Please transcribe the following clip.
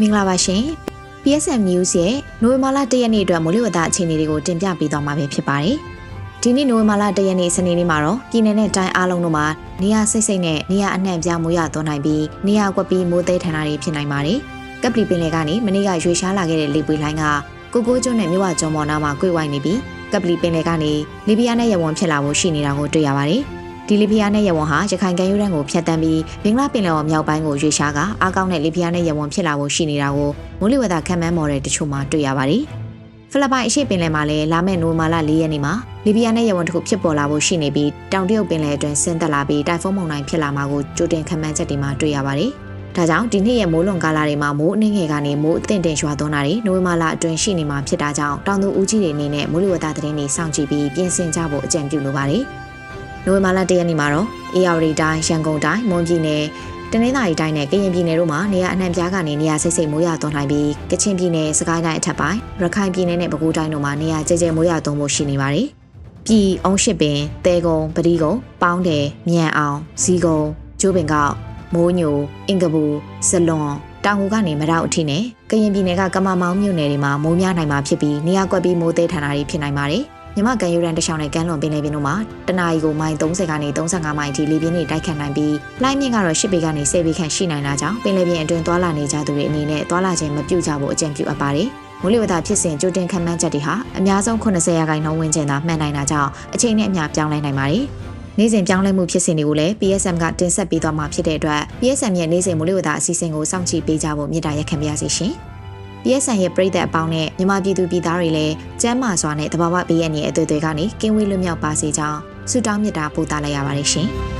မင်္ဂလာပါရှင် PSM News ရဲ့နိုဝင်ဘာလ၁ရက်နေ့အတွက်မိုးလေဝသအခြေအနေတွေကိုတင်ပြပေးသွားမှာပဲဖြစ်ပါတယ်ဒီနေ့နိုဝင်ဘာလ၁ရက်နေ့စနေနေ့မှာတော့ပြည်내နဲ့တိုင်းအားလုံးတို့မှာနေရာစိတ်စိတ်နဲ့နေရာအနှံ့ပြမိုးရသွန်းနိုင်ပြီးနေရာကွက်ပြီးမိုးသိမ်းထန်တာတွေဖြစ်နိုင်ပါတယ်ကပလီပင်လယ်ကနေမနေ့ကရွေရှားလာခဲ့တဲ့လေပွေလိုင်းကကိုကိုကျွန်းနဲ့မြဝကျွန်းပေါ်နားမှာကွေ့ဝိုင်းနေပြီးကပလီပင်လယ်ကနေလီဘီယာနဲ့ရဝံဖြစ်လာဖို့ရှိနေတာကိုတွေ့ရပါတယ် ဒီလီဘီယာနဲ့ရဝံဟာရခိုင်ကမ်းရိုးတန်းကိုဖျက်တမ်းပြီးဘင်္ဂလားပင်လယ်ော်မြောက်ပိုင်းကိုရွေရှားကအားကောင်းတဲ့လီဘီယာနဲ့ရဝံဖြစ်လာဖို့ရှိနေတာကိုမိုးလေဝသခန့်မှန်းမော်တဲ့တချို့မှာတွေ့ရပါတယ်။ဖိလစ်ပိုင်အရှေ့ပင်လယ်မှာလည်းလာမယ့်နိုဝင်ဘာလ၄ရက်နေ့မှာလီဘီယာနဲ့ရဝံတစ်ခုဖြစ်ပေါ်လာဖို့ရှိနေပြီးတောင်တရုတ်ပင်လယ်အတွင်းဆင်းသက်လာပြီးတိုင်ဖုန်းမုန်တိုင်းဖြစ်လာမှာကိုကြိုတင်ခန့်မှန်းချက်တွေမှာတွေ့ရပါတယ်။ဒါကြောင့်ဒီနှစ်ရဲ့မိုးလွန်ကာလတွေမှာမိုးအနှင်းငယ်ကနေမိုးအသင့်တင်ရွာသွန်းတာတွေနိုဝင်ဘာလအတွင်းရှိနေမှာဖြစ်တာကြောင့်တောင်သူဦးကြီးတွေအနေနဲ့မိုးလေဝသသတင်းတွေစောင့်ကြည့်ပြီးပြင်ဆင်ကြဖို့အကြံပြုလိုပါတယ်။ နိုဝင်ဘာလ၁ရက်နေ့မှာတော့အေရဝတီတိုင်းရန်ကုန်တိုင်းမွန်ပြည်နယ်တနင်္သာရီတိုင်းနဲ့ကရင်ပြည်နယ်တို့မှာနေရာအနှံ့ပြားကနေနေရာစိတ်စိတ်မိုးရွာသွန်းနိုင်ပြီးကချင်ပြည်နယ်စကိုင်းတိုင်းအထက်ပိုင်းရခိုင်ပြည်နယ်နဲ့ပဲခူးတိုင်းတို့မှာနေရာကျကျမိုးရွာသွန်းဖို့ရှိနေပါတယ်။ပြည်အောင်ရှိပင်တဲကုံပတိကုံပေါင်းတယ်မြန်အောင်ဇီကုံကျိုးပင်ကောက်မိုးညိုအင်ကပူဇလွန်တောင်ကူကနေမရောက်အထိနဲ့ကရင်ပြည်နယ်ကကမမောင်းမြို့နယ်တွေမှာမိုးများနိုင်မှာဖြစ်ပြီးနေရာကွက်ပြီးမိုးသေးထန်တာတွေဖြစ်နိုင်ပါတယ်။ မြမကန်ယူရန်တချောင်းနဲ့ကမ်းလွန်ပင်လယ်ပြင်တို့မှာတနအီကိုမိုင်30ကနေ35မိုင်အထိလေပြင်းတွေတိုက်ခတ်နိုင်ပြီးလိုင်းမြင့်ကတော့10ပေကနေ10ပေခန့်ရှိနိုင်တာကြောင့်ပင်လယ်ပြင်အတွင်းသွာလာနေကြသူတွေအနေနဲ့သွာလာခြင်းမပြုကြဖို့အကြံပြုအပ်ပါတယ်။မိုးလေဝသဖြစ်စဉ်ကြိုတင်ခန့်မှန်းချက်တွေဟာအများဆုံး80ရာခိုင်နှုန်းဝန်းကျင်သာမှန်နိုင်တာကြောင့်အချိန်နဲ့အမျှပြောင်းလဲနိုင်ပါတယ်။နေ့စဉ်ပြောင်းလဲမှုဖြစ်စဉ်တွေကိုလည်း PSM ကတင်ဆက်ပေးသွားမှာဖြစ်တဲ့အတွက် PSM ရဲ့နေ့စဉ်မိုးလေဝသအစီအစဉ်ကိုစောင့်ကြည့်ပေးကြဖို့မြစ်တာရက်ခံပါရစေရှင်။ PSN ရဲ့ပြည်သက်အပေါင်းနဲ့မြန်မာပြည်သူပြည်သားတွေလည်းကျမ်းမာစွာနဲ့တဘာဝဘေးရန်ရဲ့အသွေးတွေကနေကင်းဝေးလွတ်မြောက်ပါစေကြောင်းဆုတောင်းမေတ္တာပို့သလိုက်ရပါတယ်ရှင်။